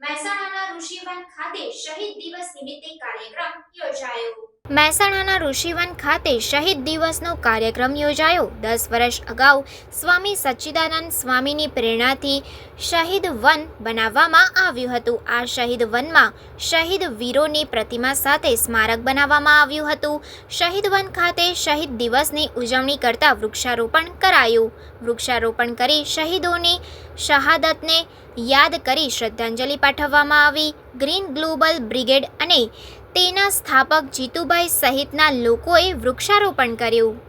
મહેસાણાના ઋષિવન ખાતે શહીદ દિવસ નિમિત્તે કાર્યક્રમ મહેસાણાના ઋષિવન ખાતે શહીદ દિવસનો કાર્યક્રમ યોજાયો. દસ વર્ષ અગાઉ સ્વામી સચ્ચિદાનંદ સ્વામીની પ્રેરણાથી શહીદ વન બનાવવામાં આવ્યું હતું. આ શહીદ વનમાં શહીદ વીરોની પ્રતિમા સાથે સ્મારક બનાવવામાં આવ્યું હતું. શહીદ વન ખાતે શહીદ દિવસની ઉજવણી કરતા વૃક્ષારોપણ કરાયું. વૃક્ષારોપણ કરી શહીદોની શહાદતને યાદ કરી શ્રદ્ધાંજલિ પાઠવવામાં આવી. ગ્રીન ગ્લોબલ બ્રિગેડ અને તેના સ્થાપક જીતુભાઈ સહિતના લોકોએ વૃક્ષારોપણ કર્યું.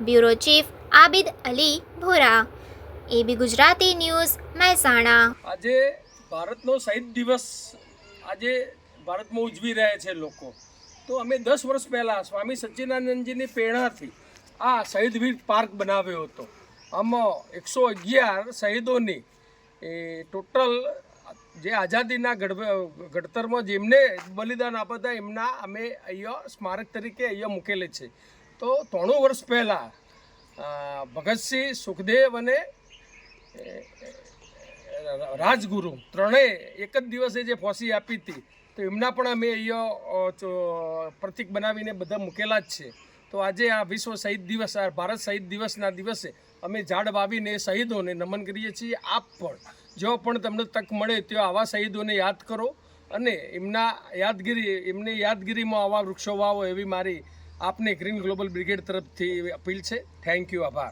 Bureau chief Abid Ali Bhora, AB Gujarati news, Mehsana. આજે ભારતનો શહીદ દિવસ આજે ભારતમાં ઉજવી રહ્યા છે લોકો. તો અમે દસ વર્ષ પહેલાં સ્વામી સચ્ચિદાનંદજીની પ્રેરણાથી આ શહીદ વીર પાર્ક બનાવ્યો હતો. આમાં એકસો અગિયાર શહીદોની, એ, ટોટલ જે આઝાદીના ઘડ ઘડતરમાં જેમને બલિદાન આપ્યા હતા, એમના અમે અહીંયા સ્મારક તરીકે અહીંયા મૂકેલે છે. તો ત્રણું વર્ષ પહેલાં ભગતસિંહ, સુખદેવ અને રાજગુરુ ત્રણેય એક જ દિવસે જે ફોસી આપી હતી, તો એમના પણ અમે અહીંયા પ્રતિક બનાવીને બધા મૂકેલા જ છે. તો આજે આ વિશ્વ શહીદ દિવસ, આ ભારત શહીદ દિવસના દિવસે અમે ઝાડ વાવીને શહીદોને નમન કરીએ છીએ. આપ પણ, જો પણ તમને તક મળે તો આવા શહીદોને યાદ કરો અને એમના યાદગીરી, એમને યાદગીરીમાં આવા વૃક્ષો વાવો એવી મારી આપને ગ્રીન ગ્લોબલ બ્રિગેડ તરફથી અપીલ છે. થેન્ક યુ આભાર.